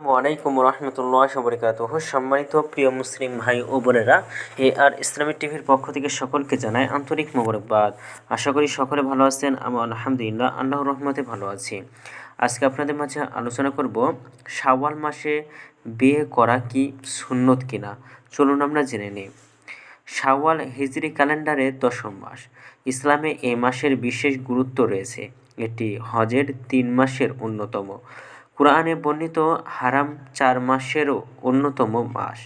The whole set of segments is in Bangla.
ওয়ালাইকুম রহমতুল্লাহ বরকাত সম্মানিত প্রিয় মুসলিম ভাই ও বোনেরা এ আর ইসলামিক টিভির পক্ষ থেকে সকলকে জানাই আন্তরিক মোবারকবাদ। আশা করি সকলে ভালো আছেন আমি আলহামদুলিল্লাহ, আল্লাহর রহমতে ভালো আছি। আজকে আপনাদের মাঝে আলোচনা করব, শাওয়াল মাসে বিয়ে করা কি সুন্নত কিনা? চলুন আমরা জেনে নিই। শাওয়াল হিজরি ক্যালেন্ডারে দশম মাস। ইসলামে এ মাসের বিশেষ গুরুত্ব রয়েছে। এটি হজের তিন মাসের অন্যতম। কোরআনে বর্ণিত হারাম চার মাসেরও অন্যতম মাস।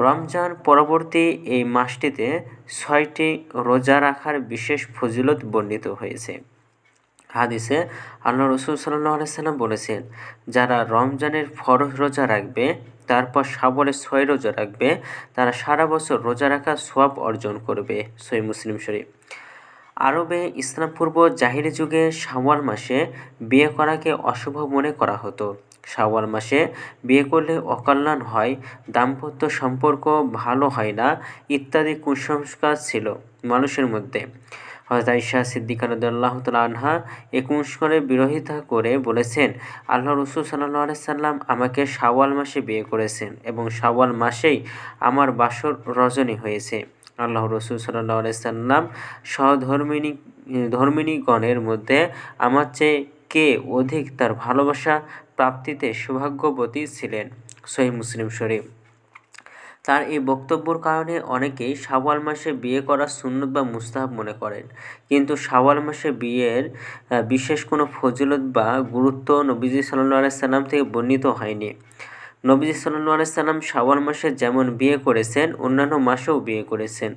রমজান পরবর্তী এই মাসটিতে ছয়টি রোজা রাখার বিশেষ ফজিলত বর্ণিত হয়েছে। হাদিসে আল্লাহ রসুল সাল্লাহ সাল্লাম বলেছেন, যারা রমজানের ফরজ রোজা রাখবে, তারপর সাবলে ছয় রোজা রাখবে, তারা সারা বছর রোজা রাখার সোয়াব অর্জন করবে। সই মুসলিম শরীফ। আরবে ইসলাম পূর্ব জাহিরি যুগে শাওয়াল মাসে বিয়ে করাকে অশুভ মনে করা হতো। শাওয়াল মাসে বিয়ে করলে অকল্যাণ হয়, দাম্পত্য সম্পর্ক ভালো হয় না ইত্যাদি কুসংস্কার ছিল মানুষের মধ্যে। হজরত আইসা সিদ্দিকা আনহা এ কুসংস্কারের বিরোধিতা করে বলেছেন, আল্লাহ রসুল সাল্লাহ সাল্লাম আমাকে শাওয়াল মাসে বিয়ে করেছেন এবং শাওয়াল মাসেই আমার বাসর রজনী হয়েছে। আল্লাহ রসুল সাল্লাহ সাল্লাম সহধর্মিনী, ধর্মিনীগণের মধ্যে আমার চেয়ে কে অধিক তার ভালোবাসা প্রাপ্তিতে সৌভাগ্যবতী ছিলেন? সহি মুসলিম শরীফ। তার এই বক্তব্যর কারণে অনেকেই শাওয়াল মাসে বিয়ে করা সুন্নত বা মুস্তাহাব মনে করেন। কিন্তু শাওয়াল মাসে বিয়ের বিশেষ কোনো ফজিলত বা গুরুত্ব নবীজি সাল্লাহ সাল্লাম থেকে বর্ণিত হয়নি। নবীজি সাল্লু আলাইসাল্লাম শাওয়াল মাসে যেমন বিয়ে করেছেন, অন্যান্য মাসেও বিয়ে করেছেন।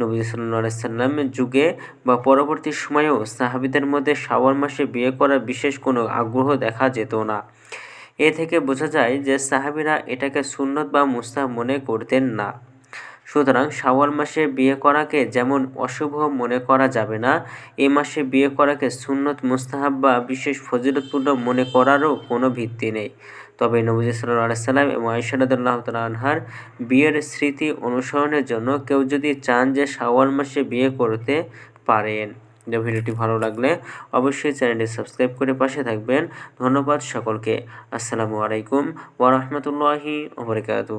নবীজি সাল্লু আলাইসাল্লামের যুগে বা পরবর্তী সময়েও সাহাবিদের মধ্যে শাওয়াল মাসে বিয়ে করার বিশেষ কোনো আগ্রহ দেখা যেত না। এ থেকে বোঝা যায় যে সাহাবিরা এটাকে সুন্নত বা মুস্তাহ মনে করতেন না। সুতরাং শাওয়াল মাসে বিয়ে করাকে যেমন অশুভ মনে করা যাবে না, এ মাসে বিয়ে করাকে সুন্নত, মুস্তাহাব বা বিশেষ ফজিলতপূর্ণ মনে করারও কোনো ভিত্তি নেই। তবে নবজি সাল্লাম এবং আইসারদুল্লাহ আনহার বিয়ের স্মৃতি অনুসরণের জন্য কেউ যদি চান যে শাওয়াল মাসে বিয়ে করতে পারেন। যে ভিডিওটি ভালো লাগলে অবশ্যই চ্যানেলটি সাবস্ক্রাইব করে পাশে থাকবেন। ধন্যবাদ সকলকে। আসসালামু আলাইকুম ওরহমতুল্লাহি ওবরকাতু